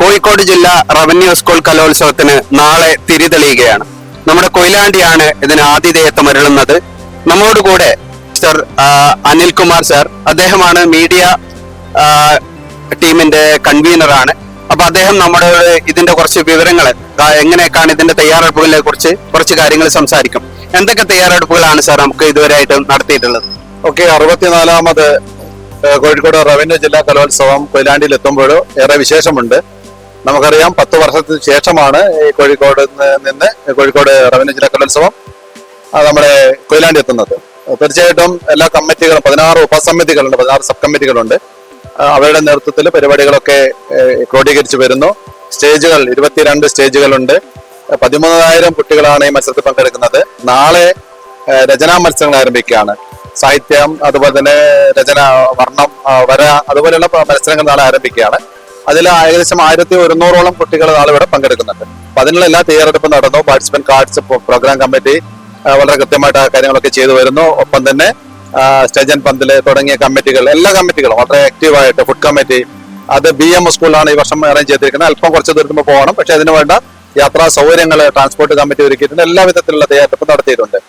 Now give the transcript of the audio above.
കോഴിക്കോട് ജില്ലാ revenue school കലോത്സവത്തിന് നാളെ തിരിതെളിയുകയാണ്. നമ്മുടെ കൊയിലാണ്ടിയാണ് ഇതിന് ആതിഥേയത്വം അരുളുന്നത്. നമ്മോട് കൂടെ സർ അനിൽകുമാർ സർ അദ്ദേഹമാണ് മീഡിയ ടീമിന്റെ കൺവീനറാണ്. അപ്പൊ അദ്ദേഹം നമ്മുടെ ഇതിന്റെ കുറച്ച് വിവരങ്ങൾ എങ്ങനെയൊക്കെയാണ് ഇതിന്റെ തയ്യാറെടുപ്പുകളെ കുറിച്ച് കുറച്ച് കാര്യങ്ങൾ സംസാരിക്കും. എന്തൊക്കെ തയ്യാറെടുപ്പുകളാണ് സാർ നമുക്ക് ഇതുവരെ ആയിട്ട് നടത്തിയിട്ടുള്ളത്? ഓക്കെ അറുപത്തിനാലാമത് കോഴിക്കോട് റവന്യൂ ജില്ലാ കലോത്സവം കൊയിലാണ്ടിയിൽ എത്തുമ്പോൾ ഏറെ വിശേഷമുണ്ട്. നമുക്കറിയാം പത്ത് വർഷത്തിന് ശേഷമാണ് ഈ കോഴിക്കോട് നിന്ന് കോഴിക്കോട് റവന്യൂ ജില്ലാ കലോത്സവം നമ്മുടെ കൊയിലാണ്ടി എത്തുന്നത്. തീർച്ചയായിട്ടും എല്ലാ കമ്മിറ്റികളും പതിനാറ് ഉപസമിതികളുണ്ട് പതിനാറ് സബ് കമ്മിറ്റികളുണ്ട് അവരുടെ നേതൃത്വത്തിൽ പരിപാടികളൊക്കെ ക്രോഡീകരിച്ചു വരുന്നു. സ്റ്റേജുകൾ ഇരുപത്തിരണ്ട് സ്റ്റേജുകളുണ്ട്. പതിമൂന്നായിരം കുട്ടികളാണ് ഈ മത്സരത്തിൽ പങ്കെടുക്കുന്നത്. നാളെ രചനാ മത്സരങ്ങൾ ആരംഭിക്കുകയാണ്. സാഹിത്യം അതുപോലെ തന്നെ രചന വർണം വര അതുപോലെയുള്ള മത്സരങ്ങൾ നാളെ ആരംഭിക്കുകയാണ്. അതിൽ ഏകദേശം ആയിരത്തി ഒരുന്നൂറോളം കുട്ടികൾ നാളെ ഇവിടെ പങ്കെടുക്കുന്നുണ്ട്. അപ്പൊ അതിനുള്ള എല്ലാ തയ്യാറെടുപ്പും നടന്നു. പാർട്ടിസിപ്പൻ കാർഡ്സ് പ്രോഗ്രാം കമ്മിറ്റി വളരെ കൃത്യമായിട്ട് ആ കാര്യങ്ങളൊക്കെ ചെയ്തു വരുന്നു. ഒപ്പം തന്നെ സ്റ്റേജൻ പന്തൽ തുടങ്ങിയ കമ്മിറ്റികൾ എല്ലാ കമ്മിറ്റികളും വളരെ ആക്റ്റീവായിട്ട് ഫുഡ് കമ്മിറ്റി അത് ബി എം സ്കൂളിലാണ് ഈ വർഷം അറേഞ്ച് ചെയ്തിരിക്കുന്നത്. അല്പം കുറച്ച് ദൂരത്തുമ്പോൾ പോകണം. പക്ഷെ അതിന് വേണ്ട യാത്രാ സൗകര്യങ്ങൾ ട്രാൻസ്പോർട്ട് കമ്മിറ്റി ഒരുക്കിയിട്ടുണ്ട്. എല്ലാ വിധത്തിലുള്ള തയ്യാറെടുപ്പ് നടത്തിയിട്ടുണ്ട്.